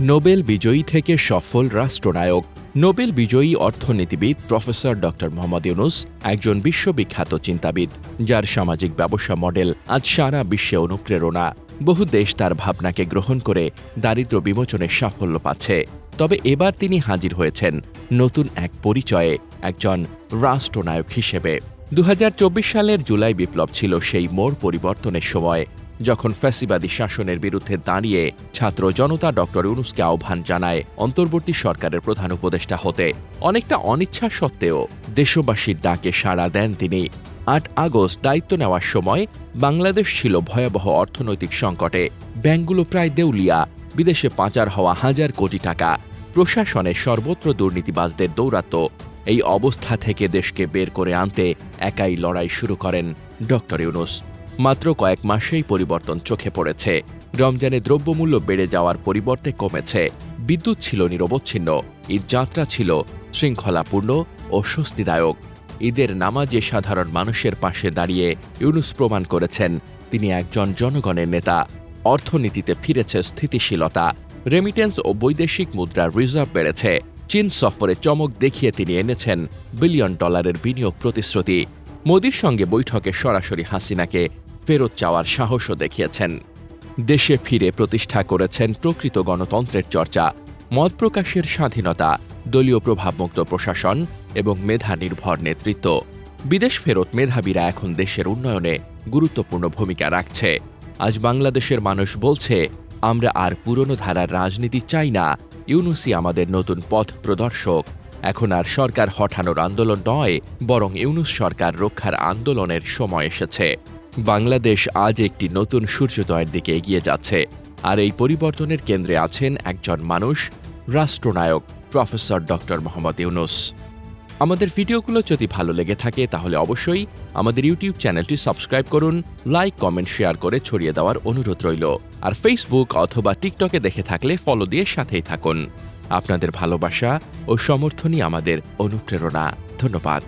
Nobel বিজয়ী থেকে সফল রাষ্ট্রনায়ক। নোবেল বিজয়ী অর্থনীতিবিদ প্রফেসর ড মোহাম্মদ ইউনুস একজন বিশ্ববিখ্যাত চিন্তাবিদ, যার সামাজিক ব্যবসা মডেল আজ সারা বিশ্বে অনুপ্রেরণা। বহু দেশ তার ভাবনাকে গ্রহণ করে দারিদ্র বিমোচনে সাফল্য পাচ্ছে। তবে এবার তিনি হাজির হয়েছেন নতুন এক পরিচয়ে একজন রাষ্ট্রনায়ক হিসেবে। দু হাজার চব্বিশ সালের জুলাই বিপ্লব ছিল সেই মোড় পরিবর্তনের সময়। যখন ফ্যাসিবাদী শাসনের বিরুদ্ধে দাঁড়িয়ে ছাত্র জনতা ডক্টর ইউনুসকে আহ্বান জানায়, অন্তর্বর্তী সরকারের প্রধান উপদেষ্টা হতে। অনেকটা অনিচ্ছা সত্ত্বেও দেশবাসীর ডাকে সাড়া দেন তিনি। আট আগস্ট দায়িত্ব নেওয়ার সময় বাংলাদেশ ছিল ভয়াবহ অর্থনৈতিক সংকটে। ব্যাংকগুলো প্রায় দেউলিয়া, বিদেশে পাচার হওয়া হাজার কোটি টাকা। প্রশাসনে সর্বত্র দুর্নীতিবাজদের দৌরাত্ম্য। এই অবস্থা থেকে দেশকে বের করে আনতে একাই লড়াই শুরু করেন ডক্টর ইউনুস। মাত্র কয়েক মাসেই পরিবর্তন চোখে পড়েছে। রমজানে দ্রব্যমূল্য বেড়ে যাওয়ার পরিবর্তে কমেছে। বিদ্যুৎ ছিল নিরবচ্ছিন্ন, ঈদ যাত্রা ছিল শৃঙ্খলাপূর্ণ ও স্বস্তিদায়ক। ঈদের নামাজে সাধারণ মানুষের পাশে দাঁড়িয়ে ইউনুস প্রমাণ করেছেন, তিনি একজন জনগণের নেতা। অর্থনীতিতে ফিরেছে স্থিতিশীলতা। রেমিটেন্স ও বৈদেশিক মুদ্রার রিজার্ভ বেড়েছে। চীন সফরে চমক দেখিয়ে তিনি এনেছেন বিলিয়ন ডলারের বিনিয়োগ প্রতিশ্রুতি। মোদির সঙ্গে বৈঠকে সরাসরি হাসিনাকে ফেরত চাওয়ার সাহসও দেখিয়েছেন। দেশে ফিরে প্রতিষ্ঠা করেছেন প্রকৃত গণতন্ত্রের চর্চা, মত প্রকাশের স্বাধীনতা, দলীয় প্রভাবমুক্ত প্রশাসন এবং মেধা নির্ভর নেতৃত্ব। বিদেশ ফেরত মেধাবীরা এখন দেশের উন্নয়নে গুরুত্বপূর্ণ ভূমিকা রাখছে। আজ বাংলাদেশের মানুষ বলছে, আমরা আর পুরনো ধারার রাজনীতি চাই না। ইউনুসি আমাদের নতুন পথ প্রদর্শক। এখন আর সরকার হঠানোর আন্দোলন নয়, বরং ইউনুস সরকার রক্ষার আন্দোলনের সময় এসেছে। বাংলাদেশ আজ একটি নতুন সূর্যোদয়ের দিকে এগিয়ে যাচ্ছে। আর এই পরিবর্তনের কেন্দ্রে আছেন একজন মানুষ, রাষ্ট্রনায়ক, প্রফেসর ডক্টর মোহাম্মদ ইউনুস। আমাদের ভিডিওগুলো যদি ভালো লেগে থাকে, তাহলে অবশ্যই আমাদের ইউটিউব চ্যানেলটি সাবস্ক্রাইব করুন, লাইক, কমেন্ট, শেয়ার করে ছড়িয়ে দেওয়ার অনুরোধ রইল। আর ফেসবুক অথবা টিকটকে দেখে থাকলে ফলো দিয়ে সাথেই থাকুন। আপনাদের ভালোবাসা ও সমর্থনই আমাদের অনুপ্রেরণা। ধন্যবাদ।